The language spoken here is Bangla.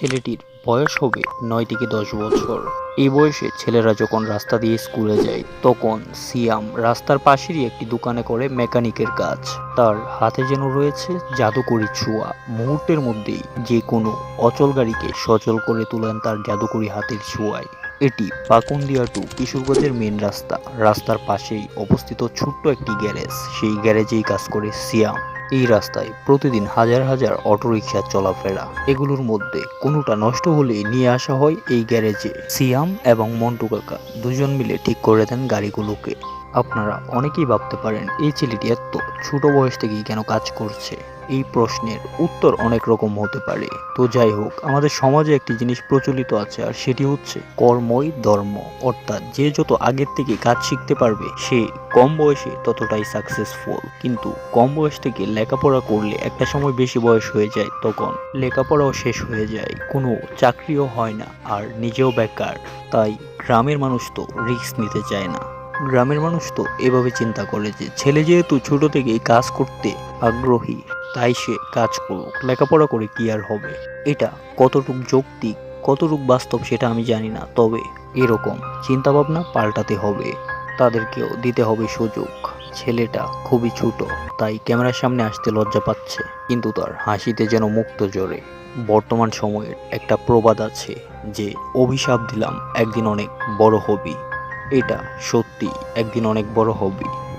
ছেলেটির বয়স হবে নয় থেকে দশ বছর। এই বয়সে ছেলেরা যখন রাস্তা দিয়ে স্কুলে যায়, তখন সিয়াম রাস্তার পাশেরই একটি দোকানে করে মেকানিকের কাজ। তার হাতে যেন রয়েছে জাদুকরি ছোঁয়া। মুহূর্তের মধ্যেই যে কোনো অচল গাড়িকে সচল করে তোলেন তার জাদুকরি হাতের ছোঁয়ায়। এটি পাকুন্দিয়া টু কিশোরগঞ্জের মেন রাস্তা। রাস্তার পাশেই অবস্থিত ছোট্ট একটি গ্যারেজ। সেই গ্যারেজেই কাজ করে সিয়াম। এই রাস্তায় প্রতিদিন হাজার হাজার অটোরিকশা চলাফেরা। এগুলোর মধ্যে কোনোটা নষ্ট হলে নিয়ে আসা হয় এই গ্যারেজে। সিয়াম এবং মন্টু কাকা দুজন মিলে ঠিক করে দেন গাড়িগুলোকে। আপনারা অনেকেই ভাবতে পারেন, এই ছেলেটি এত ছোট বয়স থেকেই কেন কাজ করছে? এই প্রশ্নের উত্তর অনেক রকম হতে পারে। তো যাই হোক, আমাদের সমাজে একটি জিনিস প্রচলিত আছে, আর সেটি হচ্ছে কর্মই ধর্ম। অর্থাৎ যে যত আগের থেকে কাজ শিখতে পারবে, সে কম বয়সে ততটাই সাকসেসফুল কিন্তু কম বয়স থেকে লেখাপড়া করলে একটা সময় বেশি বয়স হয়ে যায়, তখন লেখাপড়াও শেষ হয়ে যায়। কোনো চাকরিও হয় না, আর নিজেও বেকার। তাই গ্রামের মানুষ তো রিস্ক নিতে চায় না। গ্রামের মানুষ তো এভাবে চিন্তা করে যে ছেলে যেহেতু ছোট থেকেই কাজ করতে আগ্রহী, তাই সে কাজ করুক, লেখাপড়া করে কি আর হবে? এটা কতটুক যৌক্তিক, কতটুক বাস্তব সেটা আমি জানি না, তবে এরকম চিন্তাভাবনা পাল্টাতে হবে। তাদেরকেও দিতে হবে সুযোগ। ছেলেটা খুবই ছোট, তাই ক্যামেরার সামনে আসতে লজ্জা পাচ্ছে। কিন্তু তার হাসিতে যেন মুক্ত জোরে বর্তমান সময়ের একটা প্রবাদ আছে যে, অভিশাপ দিলাম একদিন অনেক বড় হবি। এটা সত্যি একদিন অনেক বড় হবি।